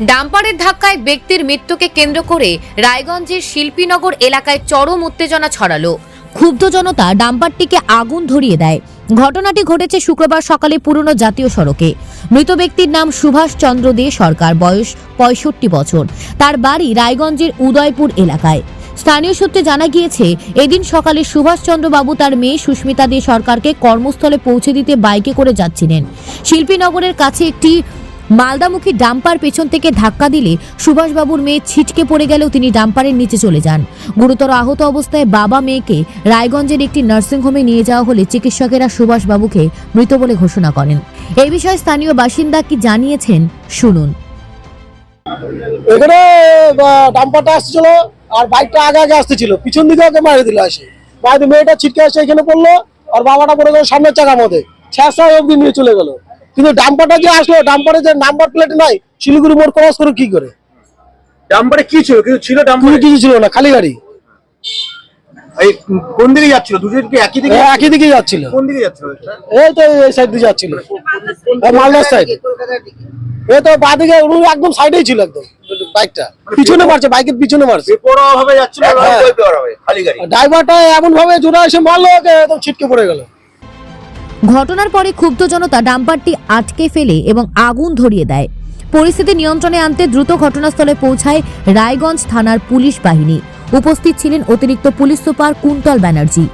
ডাম্পারের ধাক্কায় ব্যক্তির মৃত্যুকে কেন্দ্র করে রায়গঞ্জের শিল্পীনগর এলাকায় চরম উত্তেজনা ছড়ালো। ক্ষুব্ধ জনতা ডাম্পারটিকে আগুন ধরিয়ে দেয়। ঘটনাটি ঘটেছে শুক্রবার সকালে পুরনো জাতীয় সড়কে। মৃত ব্যক্তির নাম সুভাষ চন্দ্র দে সরকার, বয়স পঁয়ষট্টি বছর। তার বাড়ি রায়গঞ্জের উদয়পুর এলাকায়। স্থানীয় সূত্রে জানা গিয়েছে, এদিন সকালে সুভাষচন্দ্র বাবু তার মেয়ে সুস্মিতা দে সরকারকে কর্মস্থলে পৌঁছে দিতে বাইকে করে যাচ্ছিলেন। শিল্পীনগরের কাছে একটি মালদামুখী ডাম্পার পেছন থেকে ধাক্কা দিলে সুভাষবাবুর মেয়ে ছিটকে পড়ে গেলেও তিনি ডাম্পারের নিচে চলে যান। গুরুতর আহত অবস্থায় বাবা মেয়েকে রায়গঞ্জের একটি নার্সিংহোমে নিয়ে যাওয়া হলে চিকিৎসকেরা সুভাষবাবুকে মৃত বলে ঘোষণা করেন। এই বিষয়ে স্থানীয় বাসিন্দা কি জানিয়েছেন শুনুন। এখানে ডাম্পারটা আসছিল আর বাইকটা আগে আগে আসতেছিল। পিছন দিকে ওকে মারি দিল আসে মেয়েটা ছিটকে আসে এখানে পড়ল আর বাবাটা পড়ে গেল সামনের চাকার মধ্যে। ছ্যাঁচা অব্দি নিয়ে চলে গেল। কিন্তু ডাম্পারটা যে আসলো ডাম্পারে যে নাম্বার প্লেট নাই শিলিগুড়ি মোড় ক্রস করে কি করে? ডাম্পারে কি ছিল? কিছু ছিল ডাম্পারে? কিছু ছিল না খালি গাড়ি। এই কোন দিকে যাচ্ছিল? দুজন কি একই দিকে একই দিকে যাচ্ছিল। কোন দিকে যাচ্ছিল এই তো এই সাইড দিয়ে যাচ্ছিল। মালদার সাইড তো বাদিকে একদম সাইডেই ছিল একদম বাইকটা পিছনে মারছে বাইকের পিছনে মারছে। বেপরোয়া ভাবে যাচ্ছিল খালি গাড়ি। ড্রাইভারটা এমন ভাবে জোরে এসে মারলো একদম ছিটকে পড়ে গেল। ঘটনার পরে ক্ষুব্ধ জনতা ডাম্পারটি আটকে ফেলে এবং আগুন ধরিয়ে দেয়। পরিস্থিতি নিয়ন্ত্রণে আনতে দ্রুত ঘটনাস্থলে পৌঁছায় রায়গঞ্জ থানার পুলিশ বাহিনী। উপস্থিত ছিলেন অতিরিক্ত পুলিশ সুপার কুন্তল ব্যানার্জি।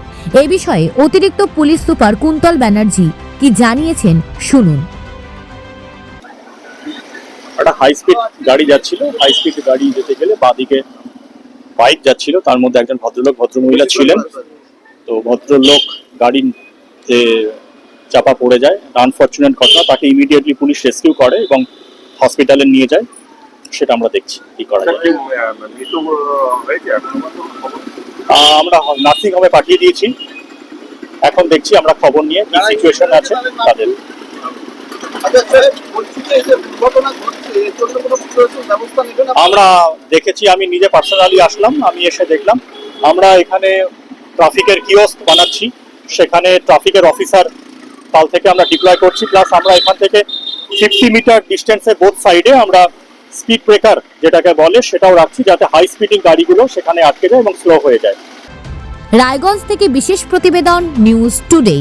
এ বিষয়ে অতিরিক্ত পুলিশ সুপার কুন্তল ব্যানার্জি কি জানিয়েছেন শুনুন। একটা হাই স্পিড গাড়ি যাচ্ছিল। হাই স্পিড গাড়ি যেতে গেলে বাদিকে বাইক যাচ্ছিল। তার মধ্যে একজন ভদ্রলোক, ভদ্রমহিলা ছিলেন। তো ভদ্রলোক গাড়িতে চাপা পড়ে যায়। আনফর্চুনেট ঘটনা তাকে ইমিডিয়েটলি পুলিশ রেস্কিউ করে এবং হসপিটালে নিয়ে যায়। সেটা আমরা দেখছি কি করা যায়। আমরা নার্সিং হোমে পাঠিয়ে দিয়েছি। এখন দেখছি আমরা খবর নিয়ে কি সিচুয়েশন আছে তাদের। আচ্ছা আমরা দেখেছি আমি নিজে পার্সোনালি আসলাম আমি এসে দেখলাম। আমরা এখানে ট্রাফিকের কিওস্ক বানাচ্ছি। সেখানে ট্রাফিকের অফিসার কাল থেকে আমরা ডিপ্লয় করছি প্লাস আমরা এখান থেকে ফিফটি মিটার ডিস্টেন্সে বোথ সাইডে আমরা স্পিড ব্রেকার যেটাকে বলে, সেটাও রাখছি যাতে হাই স্পিডিং গাড়িগুলো সেখানে আটকে যায় এবং স্লো হয়ে যায়। রায়গঞ্জ থেকে বিশেষ প্রতিবেদন নিউজ টুডে